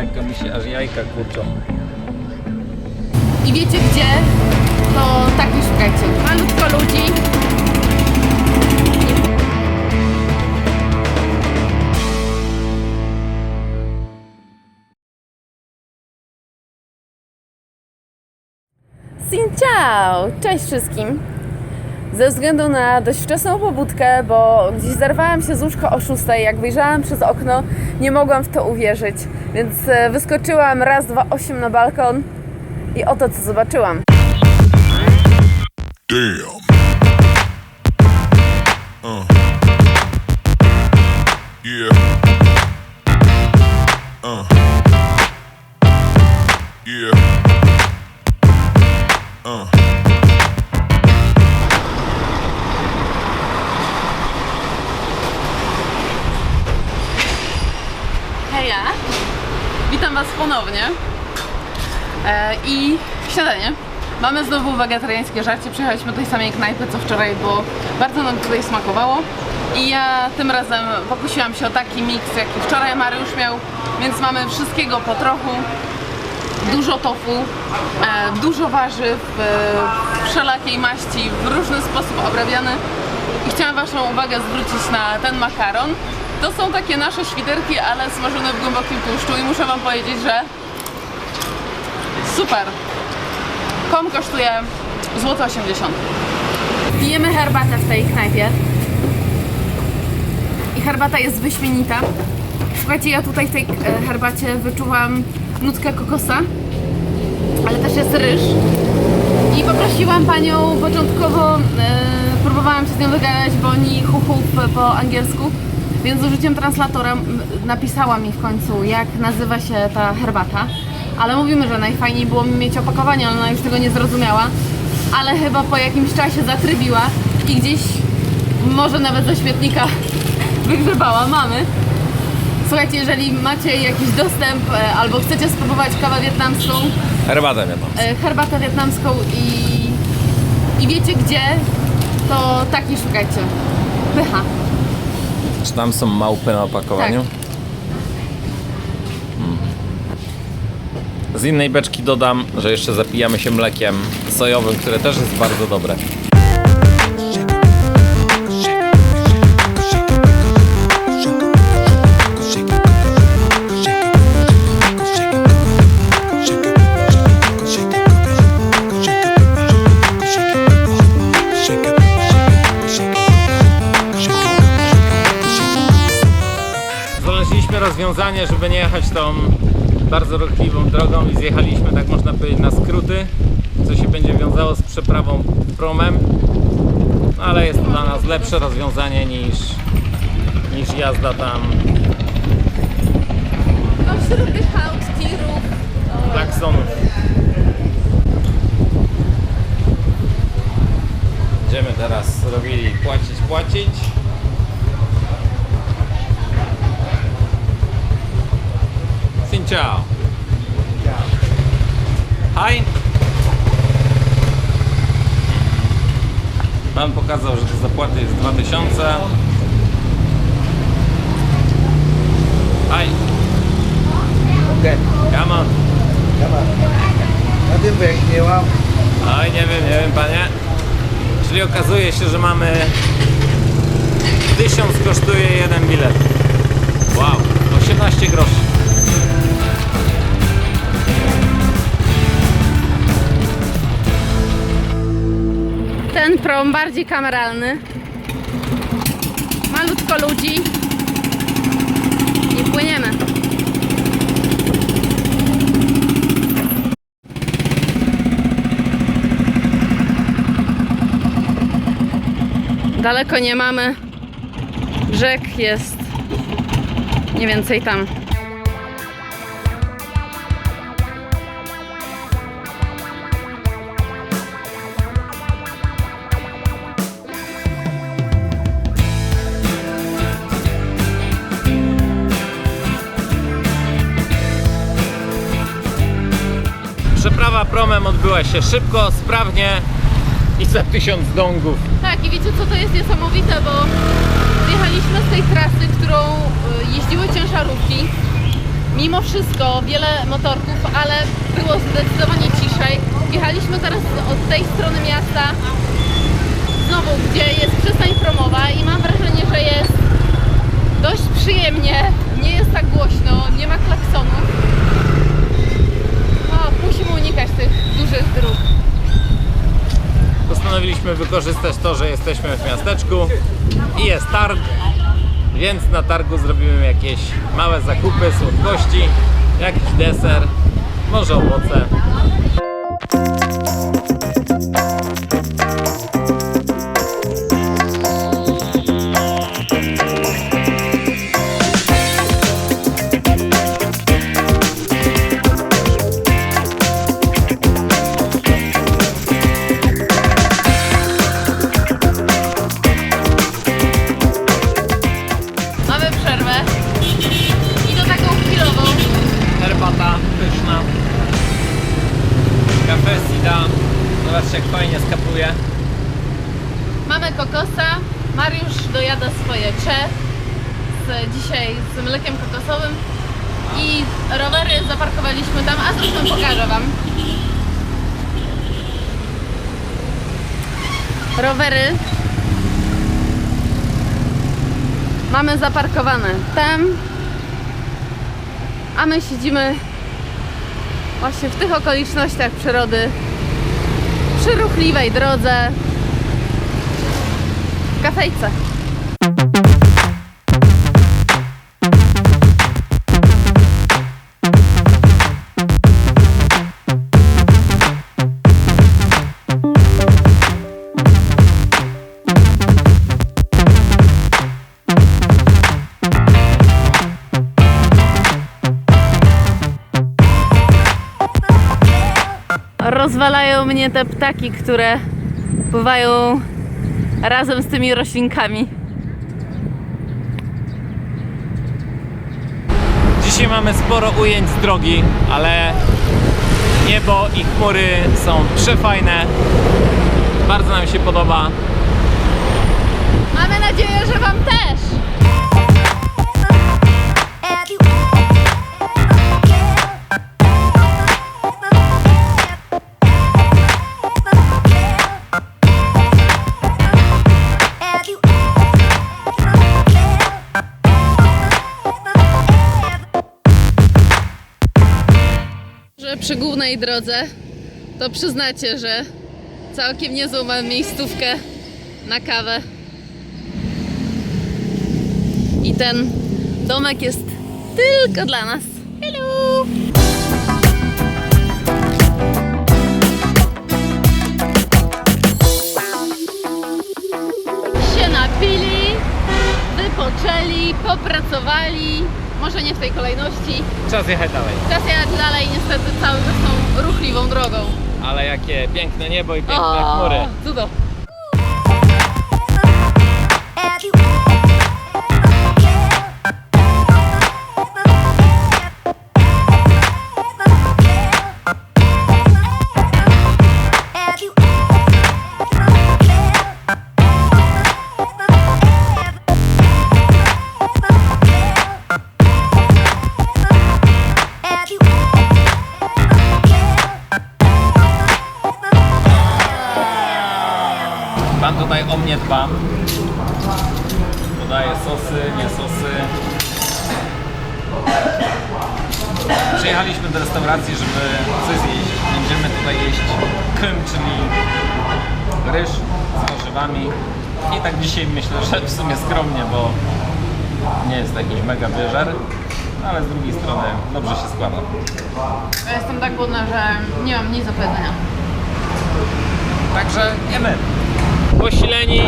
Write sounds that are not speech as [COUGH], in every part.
lekko mi się aż jajka kurczą. I wiecie gdzie? To tak nie szukajcie. Malutko ludzi. Ciao! Cześć wszystkim! Ze względu na dość wczesną pobudkę, bo gdzieś zerwałam się z łóżka o 6, jak wyjrzałam przez okno, nie mogłam w to uwierzyć. Więc e, wyskoczyłam raz, dwa, osiem na balkon i oto co zobaczyłam. Damn. Heja! Witam Was ponownie. E, I śniadanie. Mamy znowu wegetariańskie żarcie. Przyjechaliśmy do tej samej knajpy co wczoraj, bo bardzo nam tutaj smakowało. I ja tym razem pokusiłam się o taki miks, jaki wczoraj Mariusz miał, więc mamy wszystkiego po trochu. Dużo tofu, e, dużo warzyw, e, wszelakiej maści, w różny sposób obrabiany. I chciałam Waszą uwagę zwrócić na ten makaron. To są takie nasze świderki, ale smażone w głębokim tłuszczu i muszę Wam powiedzieć, że super. Kom kosztuje złoto 80. Pijemy herbatę w tej knajpie. I herbata jest wyśmienita. Słuchajcie, ja tutaj w tej e, herbacie wyczuwam nutkę kokosa, ale też jest ryż. I poprosiłam panią początkowo, e, próbowałam się z nią dogadać, bo oni chuchów po angielsku, więc z użyciem translatora napisała mi w końcu, jak nazywa się ta herbata. Ale mówimy, że najfajniej było mi mieć opakowanie, ale ona już tego nie zrozumiała. Ale chyba po jakimś czasie zatrybiła i gdzieś, może nawet ze śmietnika [LAUGHS] wygrzebała. Mamy. Słuchajcie, jeżeli macie jakiś dostęp e, albo chcecie spróbować kawę wietnamską, Herbatę wiadomo. e, herbatę wietnamską i, i wiecie gdzie, to tak nie szukajcie. Pycha. Czy tam są małpy na opakowaniu? Tak. Mm. Z innej beczki dodam, że jeszcze zapijamy się mlekiem sojowym, które też jest bardzo dobre. Rozwiązanie, żeby nie jechać tą bardzo ruchliwą drogą i zjechaliśmy, tak można powiedzieć, na skróty, co się będzie wiązało z przeprawą promem, no, ale jest to dla nas lepsze rozwiązanie niż, niż jazda tam wśród tych tirów. klaksonów. Będziemy teraz robili płacić, płacić. Xin ciao. Hi. Pan pokazał, że do zapłaty jest 2000. Hi. Ok, Come on. Nói tiếng Việt nhiều không? Oj, nie wiem, nie wiem panie. Czyli okazuje się, że mamy 1000 kosztuje jeden bilet. Wow, 18 groszy. Prom bardziej kameralny. Malutko ludzi. I płyniemy. Daleko nie mamy. Brzeg jest mniej więcej tam. Promem odbyła się szybko, sprawnie i za 1000 dongów. Tak, i wiecie co to jest niesamowite, bo zjechaliśmy z tej trasy, którą y, jeździły ciężarówki. mimo wszystko wiele motorków, ale było zdecydowanie ciszej. Jechaliśmy teraz od tej strony miasta, znowu, gdzie jest przystań promowa i mam wrażenie, że jest dość przyjemnie, nie jest tak głośno, nie ma klaksonów. Unikać tych dużych dróg. Postanowiliśmy wykorzystać to, że jesteśmy w miasteczku i jest targ, więc na targu zrobimy jakieś małe zakupy, słodkości, jakiś deser, może owoce. Kokosa, Mariusz dojada swoje cze z, dzisiaj z mlekiem kokosowym. I rowery zaparkowaliśmy tam, a zresztą pokażę Wam. Rowery. Mamy zaparkowane tam, a my siedzimy właśnie w tych okolicznościach przyrody, przy ruchliwej drodze, kafejce. Rozwalają mnie te ptaki, które pływają razem z tymi roślinkami. Dzisiaj mamy sporo ujęć z drogi, ale niebo i chmury są przefajne. Bardzo nam się podoba. Mamy nadzieję, że Wam też! Przy głównej drodze to przyznacie, że całkiem niezłą mamy miejscówkę na kawę. I ten domek jest tylko dla nas. Hello! Się napili, wypoczęli, popracowali. Może nie w tej kolejności. Czas jechać dalej. Czas jechać dalej, niestety cały czas tą ruchliwą drogą. Ale jakie piękne niebo i piękne chmury. Cudo. Przyjechaliśmy do restauracji, żeby coś zjeść. Będziemy tutaj jeść kym, czyli ryż z warzywami. I tak dzisiaj myślę, że w sumie skromnie, bo nie jest to jakiś mega wyżer, ale z drugiej strony dobrze się składa. Ja jestem tak głodna, że nie mam nic do powiedzenia. Także jemy. Posileni,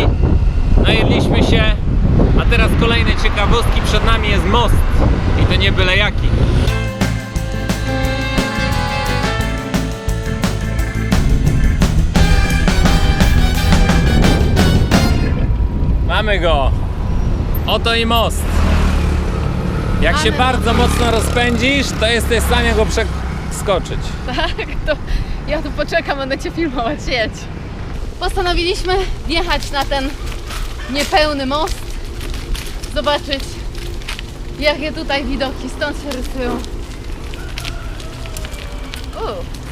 najedliśmy się, a teraz kolejne ciekawostki. Przed nami jest most i to nie byle jaki. Mamy go. Oto i most. Jak się bardzo mocno rozpędzisz, to jesteś w stanie go przeskoczyć. Tak, to ja tu poczekam, będę Cię filmować, jedź. Postanowiliśmy wjechać na ten niepełny most, zobaczyć jakie tutaj widoki stąd się rysują. U.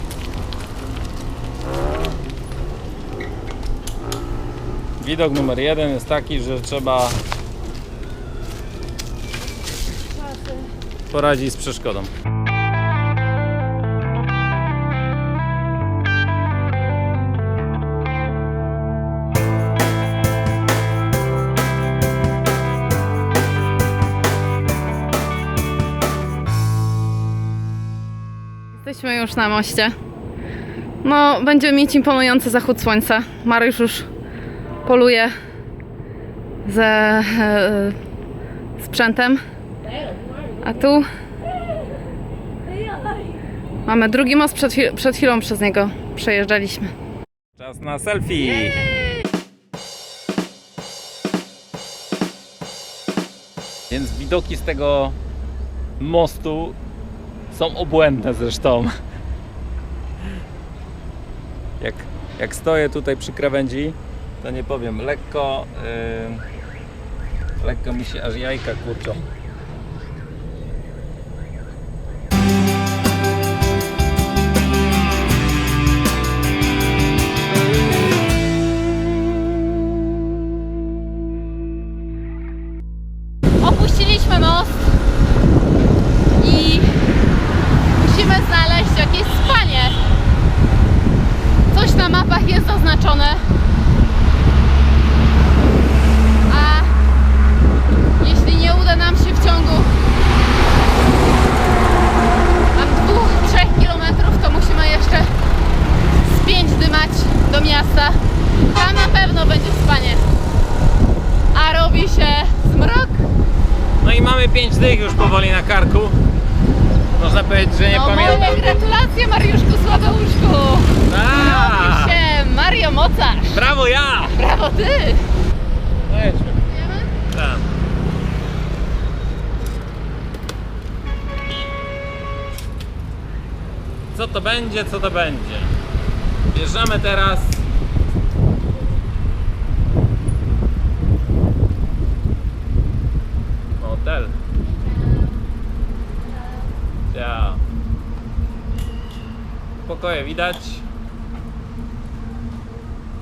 Widok numer jeden jest taki, że trzeba poradzić z przeszkodą. Jesteśmy już na moście. No, będziemy mieć imponujący zachód słońca. Mariusz już poluje ze e, sprzętem. A tu mamy drugi most, przed, chwil- przed chwilą przez niego przejeżdżaliśmy. Czas na selfie! Więc widoki z tego mostu są obłędne zresztą. Jak, jak stoję tutaj przy krawędzi, to nie powiem, lekko, yy, lekko mi się aż jajka kurczą. Pewno będzie spanie. A robi się zmrok. No i mamy 5 dych już powoli na karku. Można powiedzieć, że nie No pamiętam. moje gratulacje Mariuszku Sławeuszku! A, Robi się Mario Mocarz! brawo ja! Brawo ty! No jedźmy. Tak. Co to będzie, co to będzie? Wjeżdżamy teraz. Hotel. Ja. Pokoje widać.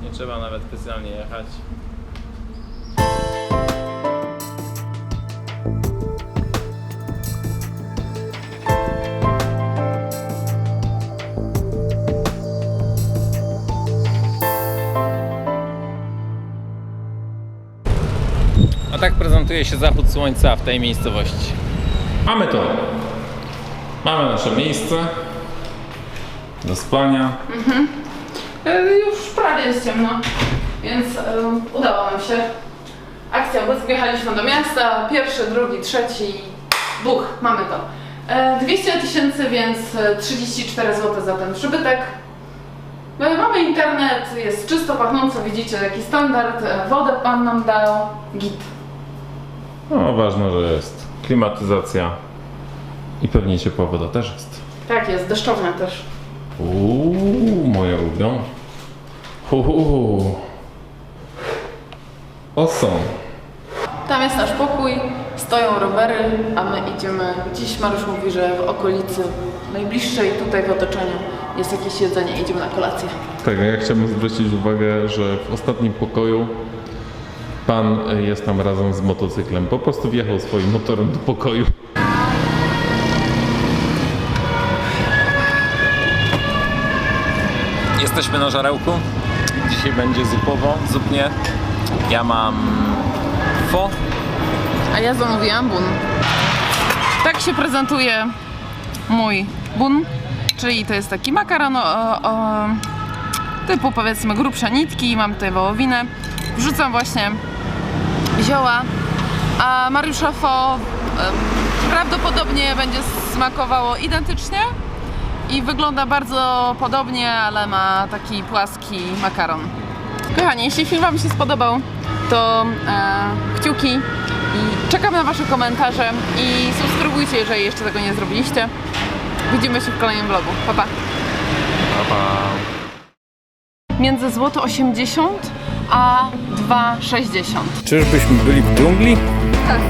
Nie trzeba nawet specjalnie jechać. A tak prezentuje się zachód słońca w tej miejscowości. Mamy to. Mamy nasze miejsce do spania. E, Już prawie jest ciemno, więc e, udało nam się. Akcja, wjechaliśmy do miasta, pierwszy, drugi, trzeci, buch, mamy to. E, 200 tysięcy, więc e, 34 zł za ten przybytek. E, Mamy internet, jest czysto pachnąco, widzicie jaki standard, e, wodę pan nam dał, git. No, ważne, że jest klimatyzacja i pewnie ciepła woda też jest. Tak jest, deszczowne też. Uuu, moja ulubiona. Uuu. Awesome. Tam jest nasz pokój, stoją rowery, a my idziemy. Dziś Mariusz mówi, że w okolicy najbliższej tutaj w otoczeniu jest jakieś jedzenie, idziemy na kolację. Tak, a ja chciałbym zwrócić uwagę, że w ostatnim pokoju pan jest tam razem z motocyklem. Po prostu wjechał swoim motorem do pokoju. Jesteśmy na żarełku. Dzisiaj będzie zupowo, zupnie. Ja mam fo. A ja zamówiłam bun. Tak się prezentuje mój bun, czyli to jest taki makaron o, o, typu powiedzmy grubsze nitki, mam tutaj wołowinę. Wrzucam właśnie zioła, a Mariusza fo prawdopodobnie będzie smakowało identycznie i wygląda bardzo podobnie, ale ma taki płaski makaron. Kochani, jeśli film Wam się spodobał, to e, kciuki i czekam na Wasze komentarze i subskrybujcie, jeżeli jeszcze tego nie zrobiliście. Widzimy się w kolejnym vlogu. Pa, pa. Między złoto 80 a 2,60. Czyżbyśmy byli w dżungli? Tak.